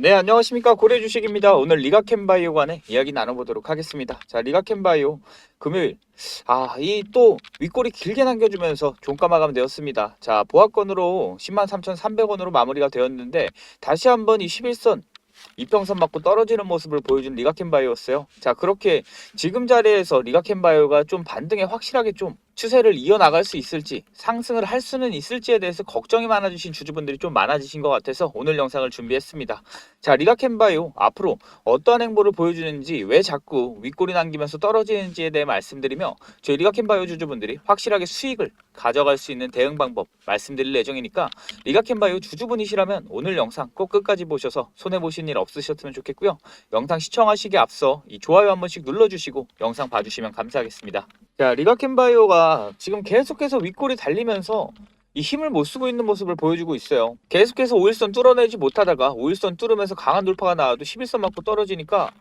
네, 안녕하십니까. 고래 주식입니다. 오늘 리가캔바이오 관에 이야기 나눠보도록 하겠습니다. 자, 리가캔바이오 금요일. 아, 이 또 윗골이 길게 남겨주면서 종가 마감되었습니다. 자, 보합권으로 103,300원으로 마무리가 되었는데 다시 한번 이 11선 이평선 맞고 떨어지는 모습을 보여준 리가캔바이오였어요. 자, 그렇게 지금 자리에서 리가캔바이오가 좀 반등에 확실하게 좀 추세를 이어나갈 수 있을지 상승을 할 수는 있을지에 대해서 걱정이 많아지신 주주분들이 좀 많아지신 것 같아서 오늘 영상을 준비했습니다. 자, 리가캔바이오 앞으로 어떠한 행보를 보여주는지 왜 자꾸 윗골이 남기면서 떨어지는지에 대해 말씀드리며 저희 리가캔바이오 주주분들이 확실하게 수익을 가져갈 수 있는 대응 방법 말씀드릴 예정이니까 리가캔바이오 주주분이시라면 오늘 영상 꼭 끝까지 보셔서 손해보신 일 없으셨으면 좋겠고요. 영상 시청하시기 앞서 이 좋아요 한 번씩 눌러주시고 영상 봐주시면 감사하겠습니다. 자, 리가캔바이오가 지금 계속해서 윗골이 달리면서 이 힘을 못 쓰고 있는 모습을 보여주고 있어요. 계속해서 5일선 뚫어내지 못하다가 5일선 뚫으면서 강한 돌파가 나와도 11선 맞고 떨어지니까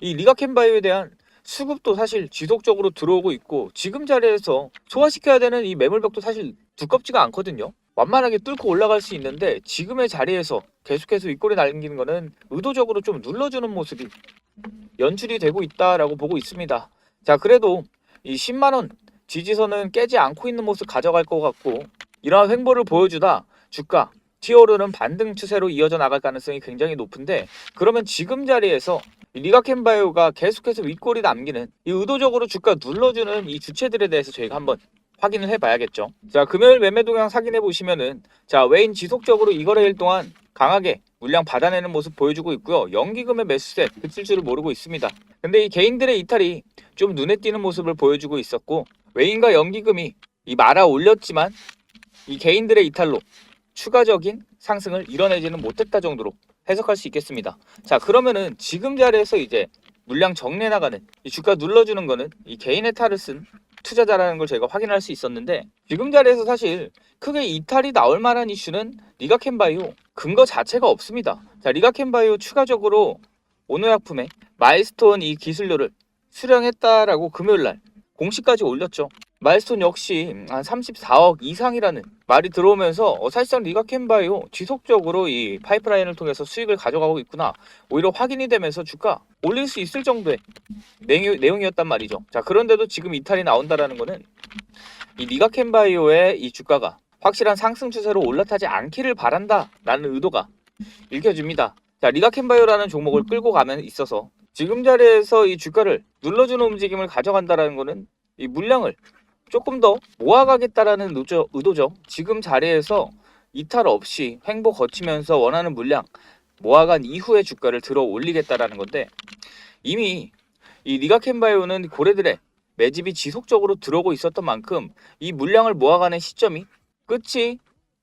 이 리가캔바이오에 대한 수급도 사실 지속적으로 들어오고 있고 지금 자리에서 소화시켜야 되는 이 매물벽도 사실 두껍지가 않거든요. 완만하게 뚫고 올라갈 수 있는데 지금의 자리에서 계속해서 윗골이 날리는 거는 의도적으로 좀 눌러주는 모습이 연출이 되고 있다라고 보고 있습니다. 자 그래도 이 10만 원 지지선은 깨지 않고 있는 모습 가져갈 것 같고 이러한 횡보를 보여주다 주가 티오르는 반등 추세로 이어져 나갈 가능성이 굉장히 높은데 그러면 지금 자리에서 이 리가캔바이오가 계속해서 윗골이 남기는 이 의도적으로 주가 눌러주는 이 주체들에 대해서 저희가 한번 확인을 해봐야겠죠. 자 금요일 매매 동향 확인해 보시면은 자 외인 지속적으로 이 거래일 동안 강하게 물량 받아내는 모습 보여주고 있고요. 연기금의 매수세 그칠 줄을 모르고 있습니다. 근데 이 개인들의 이탈이 좀 눈에 띄는 모습을 보여주고 있었고 외인과 연기금이 이 말아 올렸지만 이 개인들의 이탈로 추가적인 상승을 이뤄내지는 못했다 정도로 해석할 수 있겠습니다. 자 그러면은 지금 자리에서 이제 물량 정리해 나가는 이 주가 눌러주는 거는 이 개인의 탈을 쓴 투자자라는 걸 저희가 확인할 수 있었는데 지금 자리에서 사실 크게 이탈이 나올 만한 이슈는 리가캔바이오 근거 자체가 없습니다. 자 리가캔바이오 추가적으로 오노약품의 마일스톤 이 기술료를 수령했다라고 금요일 날 공시까지 올렸죠. 마일스톤 역시 한 34억 이상이라는 말이 들어오면서 어, 사실상 리가 캔바이오 지속적으로 이 파이프라인을 통해서 수익을 가져가고 있구나 오히려 확인이 되면서 주가 올릴 수 있을 정도의 내용, 내용이었단 말이죠. 자 그런데도 지금 이탈이 나온다라는 거는 이 리가 캔바이오의 이 주가가 확실한 상승 추세로 올라타지 않기를 바란다라는 의도가 읽혀집니다. 자 리가 캔바이오라는 종목을 끌고 가면 있어서 지금 자리에서 이 주가를 눌러주는 움직임을 가져간다라는 거는 이 물량을 조금 더 모아가겠다라는 의도, 의도죠. 지금 자리에서 이탈 없이 횡보 거치면서 원하는 물량 모아간 이후에 주가를 들어 올리겠다라는 건데 이미 이 리가캔바이오는 고래들의 매집이 지속적으로 들어오고 있었던 만큼 이 물량을 모아가는 시점이 끝이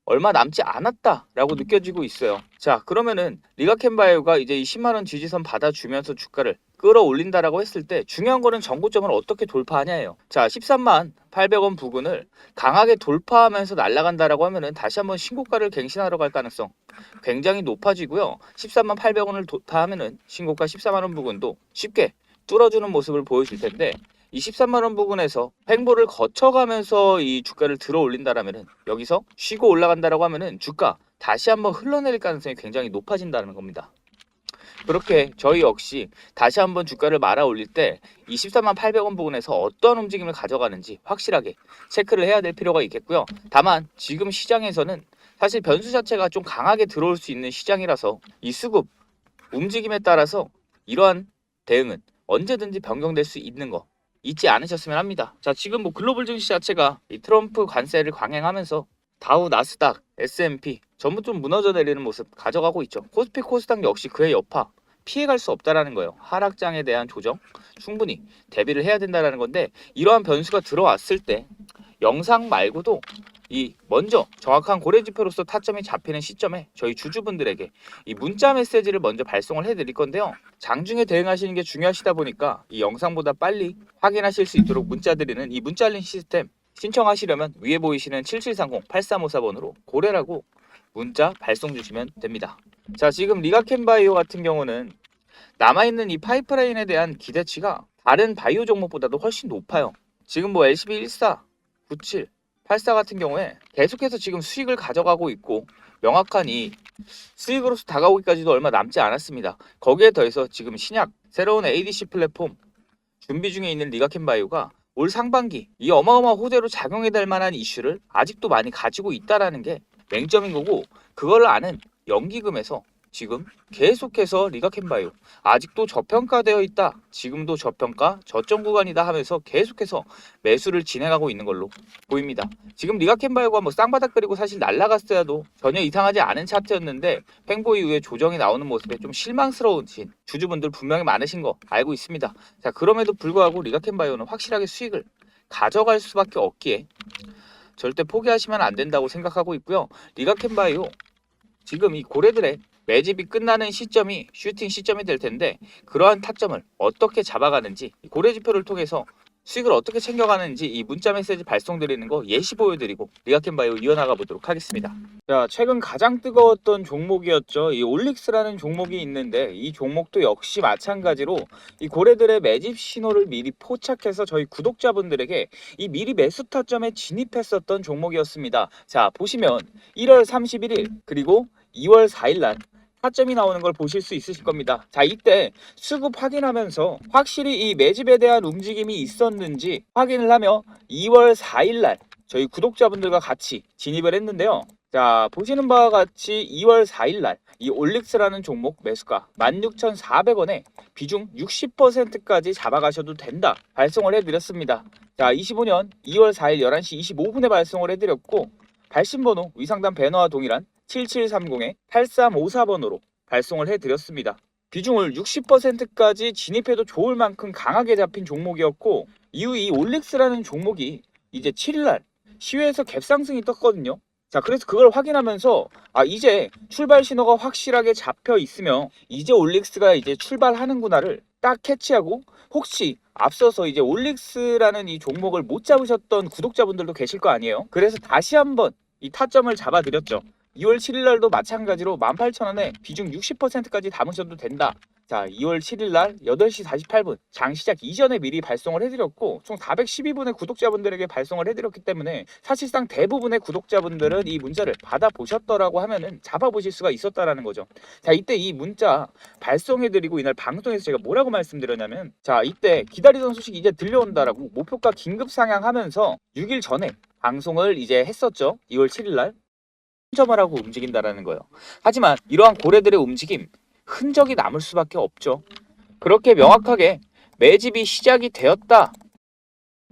얼마 남지 않았다라고 느껴지고 있어요. 자, 그러면은 리가캔바이오가 이제 이 10만 원 지지선 받아주면서 주가를 끌어올린다라고 했을 때 중요한 거는 전고점을 어떻게 돌파하냐예요. 자, 13만 800원 부근을 강하게 돌파하면서 날아간다라고 하면은 다시 한번 신고가를 갱신하러 갈 가능성 굉장히 높아지고요. 13만 800원을 돌파하면은 신고가 14만 원 부근도 쉽게 뚫어주는 모습을 보여줄 텐데 이 13만 원 부분에서 횡보를 거쳐가면서 이 주가를 들어 올린다라면은 여기서 쉬고 올라간다라고 하면은 주가 다시 한번 흘러내릴 가능성이 굉장히 높아진다는 겁니다. 그렇게 저희 역시 다시 한번 주가를 말아 올릴 때이 14만 800원 부분에서 어떤 움직임을 가져가는지 확실하게 체크를 해야 될 필요가 있겠고요. 다만 지금 시장에서는 사실 변수 자체가 좀 강하게 들어올 수 있는 시장이라서 이 수급 움직임에 따라서 이러한 대응은 언제든지 변경될 수 있는 거 잊지 않으셨으면 합니다. 자, 지금 뭐 글로벌 증시 자체가 이 트럼프 관세를 강행하면서 다우, 나스닥, S&P 전부 좀 무너져 내리는 모습 가져가고 있죠. 코스피, 코스닥 역시 그의 여파 피해갈 수 없다라는 거예요. 하락장에 대한 조정 충분히 대비를 해야 된다라는 건데 이러한 변수가 들어왔을 때 영상 말고도 이 먼저 정확한 고래 지표로서 타점이 잡히는 시점에 저희 주주분들에게 이 문자 메시지를 먼저 발송을 해드릴 건데요. 장중에 대응하시는 게 중요하시다 보니까 이 영상보다 빨리 확인하실 수 있도록 문자 드리는 이 문자 알림 시스템 신청하시려면 위에 보이시는 7730-8354번으로 고래라고 문자 발송 주시면 됩니다. 자 지금 리가캔바이오 같은 경우는 남아있는 이 파이프라인에 대한 기대치가 다른 바이오 종목보다도 훨씬 높아요. 지금 뭐 LCB 14, 97, 84 같은 경우에 계속해서 지금 수익을 가져가고 있고 명확한 이 수익으로서 다가오기까지도 얼마 남지 않았습니다. 거기에 더해서 지금 신약 새로운 ADC 플랫폼 준비 중에 있는 리가켄 바이오가 올 상반기 이 어마어마한 호재로 작용해 될 만한 이슈를 아직도 많이 가지고 있다라는 게 맹점인 거고 그걸 아는 연기금에서 지금 계속해서 리가켄바이오 아직도 저평가되어 있다. 지금도 저평가 저점 구간이다 하면서 계속해서 매수를 진행하고 있는 걸로 보입니다. 지금 리가켄바이오가 뭐 쌍바닥 그리고 사실 날라갔어야도 전혀 이상하지 않은 차트였는데 횡보 이후에 조정이 나오는 모습에 좀 실망스러우신 주주분들 분명히 많으신 거 알고 있습니다. 자 그럼에도 불구하고 리가켄바이오는 확실하게 수익을 가져갈 수밖에 없기에 절대 포기하시면 안 된다고 생각하고 있고요. 리가켄바이오 지금 이 고래들의 매집이 끝나는 시점이 슈팅 시점이 될 텐데 그러한 타점을 어떻게 잡아가는지 이 고래 지표를 통해서 수익을 어떻게 챙겨가는지 이 문자 메시지 발송드리는 거 예시 보여드리고 리가켄바이오 이어나가 보도록 하겠습니다. 자 최근 가장 뜨거웠던 종목이었죠. 이 올릭스라는 종목이 있는데 이 종목도 역시 마찬가지로 이 고래들의 매집 신호를 미리 포착해서 저희 구독자분들에게 이 미리 매수 타점에 진입했었던 종목이었습니다. 자 보시면 1월 31일 그리고 2월 4일 날 타점이 나오는 걸 보실 수 있으실 겁니다. 자, 이때 수급 확인하면서 확실히 이 매집에 대한 움직임이 있었는지 확인을 하며 2월 4일 날 저희 구독자분들과 같이 진입을 했는데요. 자, 보시는 바와 같이 2월 4일 날 이 올릭스라는 종목 매수가 16,400원에 비중 60%까지 잡아가셔도 된다. 발송을 해드렸습니다. 자, 25년 2월 4일 11시 25분에 발송을 해드렸고 발신번호 위상단 배너와 동일한 7730에 8354번으로 발송을 해드렸습니다. 비중을 60%까지 진입해도 좋을 만큼 강하게 잡힌 종목이었고 이후 이 올릭스라는 종목이 이제 7일날 시외에서 갭상승이 떴거든요. 자 그래서 그걸 확인하면서 아 이제 출발 신호가 확실하게 잡혀 있으며 이제 올릭스가 이제 출발하는구나를 딱 캐치하고 혹시 앞서서 이제 올릭스라는 이 종목을 못 잡으셨던 구독자분들도 계실 거 아니에요. 그래서 다시 한번 이 타점을 잡아드렸죠. 2월 7일 날도 마찬가지로 18,000원에 비중 60%까지 담으셔도 된다. 자, 2월 7일 날 8시 48분 장 시작 이전에 미리 발송을 해드렸고 총 412분의 구독자분들에게 발송을 해드렸기 때문에 사실상 대부분의 구독자분들은 이 문자를 받아보셨더라고 하면은 잡아보실 수가 있었다라는 거죠. 자, 이때 이 문자 발송해드리고 이날 방송에서 제가 뭐라고 말씀드렸냐면 자, 이때 기다리던 소식 이제 들려온다라고 목표가 긴급 상향하면서 6일 전에 방송을 이제 했었죠. 2월 7일 날. 점을 하고 움직인다라는 거예요. 하지만 이러한 고래들의 움직임 흔적이 남을 수밖에 없죠. 그렇게 명확하게 매집이 시작이 되었다.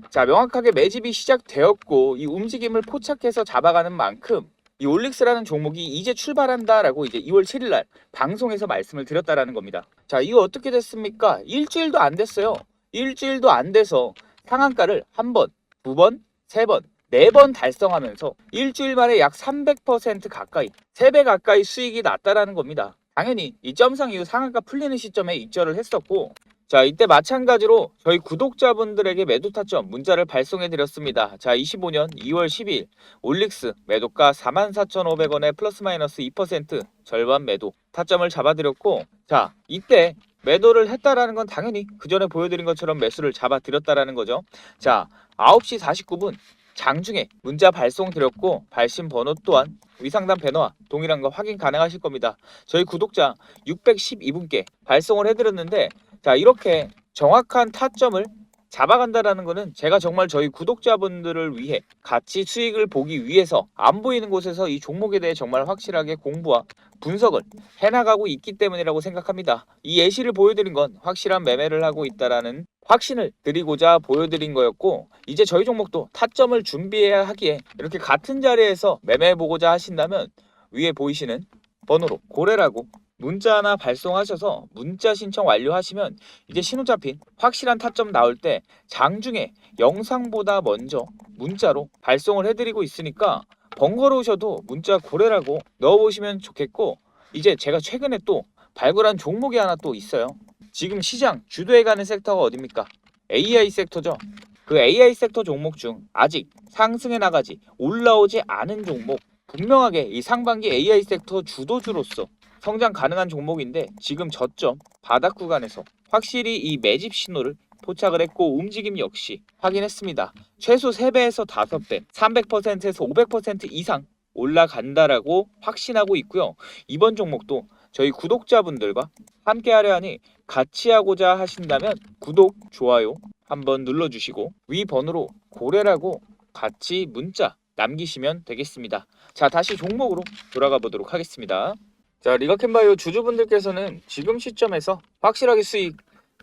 자, 명확하게 매집이 시작되었고 이 움직임을 포착해서 잡아가는 만큼 이 올릭스라는 종목이 이제 출발한다라고 이제 2월 7일 날 방송에서 말씀을 드렸다라는 겁니다. 자, 이거 어떻게 됐습니까? 일주일도 안 됐어요. 일주일도 안 돼서 상한가를 한 번, 두 번, 세 번, 네번 달성하면서 일주일 만에 약 300% 가까이, 3배 가까이 수익이 났다라는 겁니다. 당연히 이 점상 이후 상한가 풀리는 시점에 입절을 했었고 자 이때 마찬가지로 저희 구독자분들에게 매도 타점 문자를 발송해 드렸습니다. 자 25년 2월 10일 올릭스 매도가 44,500원에 플러스 마이너스 2% 절반 매도 타점을 잡아드렸고 자 이때 매도를 했다라는 건 당연히 그 전에 보여드린 것처럼 매수를 잡아드렸다라는 거죠. 자 9시 49분 장중에 문자 발송 드렸고 발신 번호 또한 위상단 배너와 동일한 거 확인 가능하실 겁니다. 저희 구독자 612분께 발송을 해드렸는데 자 이렇게 정확한 타점을 잡아간다라는 거는 제가 정말 저희 구독자분들을 위해 같이 수익을 보기 위해서 안 보이는 곳에서 이 종목에 대해 정말 확실하게 공부와 분석을 해나가고 있기 때문이라고 생각합니다. 이 예시를 보여드린 건 확실한 매매를 하고 있다라는 확신을 드리고자 보여드린 거였고 이제 저희 종목도 타점을 준비해야 하기에 이렇게 같은 자리에서 매매해보고자 하신다면 위에 보이시는 번호로 고래라고 문자 하나 발송하셔서 문자 신청 완료하시면 이제 신호 잡힌 확실한 타점 나올 때 장중에 영상보다 먼저 문자로 발송을 해드리고 있으니까 번거로우셔도 문자 고래라고 넣어보시면 좋겠고 이제 제가 최근에 또 발굴한 종목이 하나 또 있어요. 지금 시장 주도해가는 섹터가 어딥니까? AI 섹터죠. 그 AI 섹터 종목 중 아직 상승해 나가지 올라오지 않은 종목 분명하게 이 상반기 AI 섹터 주도주로서 성장 가능한 종목인데 지금 저점 바닥 구간에서 확실히 이 매집 신호를 포착을 했고 움직임 역시 확인했습니다. 최소 3배에서 5배, 300%에서 500% 이상 올라간다라고 확신하고 있고요. 이번 종목도 저희 구독자분들과 함께 하려 하니 같이 하고자 하신다면 구독, 좋아요 한번 눌러주시고 위 번호로 고래라고 같이 문자 남기시면 되겠습니다. 자 다시 종목으로 돌아가 보도록 하겠습니다. 자 리가캔바이오 주주분들께서는 지금 시점에서 확실하게 수익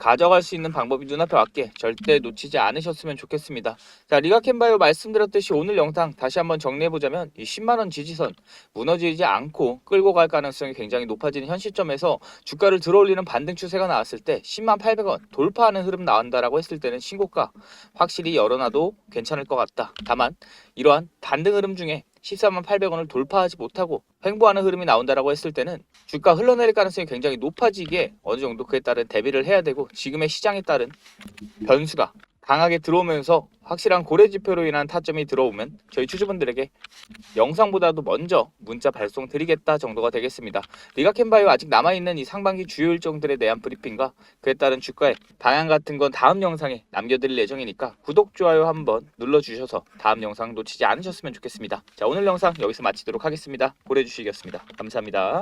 가져갈 수 있는 방법이 눈앞에 왔기에 절대 놓치지 않으셨으면 좋겠습니다. 자 리가캔바이오 말씀드렸듯이 오늘 영상 다시 한번 정리해보자면 이 10만원 지지선 무너지지 않고 끌고 갈 가능성이 굉장히 높아지는 현 시점에서 주가를 들어올리는 반등 추세가 나왔을 때 10만 800원 돌파하는 흐름 나온다라고 했을 때는 신고가 확실히 열어놔도 괜찮을 것 같다. 다만 이러한 반등 흐름 중에 14만 800원을 돌파하지 못하고 횡보하는 흐름이 나온다라고 했을 때는 주가 흘러내릴 가능성이 굉장히 높아지기에 어느 정도 그에 따른 대비를 해야 되고 지금의 시장에 따른 변수가 강하게 들어오면서 확실한 고래 지표로 인한 타점이 들어오면 저희 주주분들에게 영상보다도 먼저 문자 발송 드리겠다 정도가 되겠습니다. 리가캔바이오 아직 남아있는 이 상반기 주요 일정들에 대한 브리핑과 그에 따른 주가의 방향 같은 건 다음 영상에 남겨드릴 예정이니까 구독, 좋아요 한번 눌러주셔서 다음 영상 놓치지 않으셨으면 좋겠습니다. 자 오늘 영상 여기서 마치도록 하겠습니다. 고래 주식이었습니다. 감사합니다.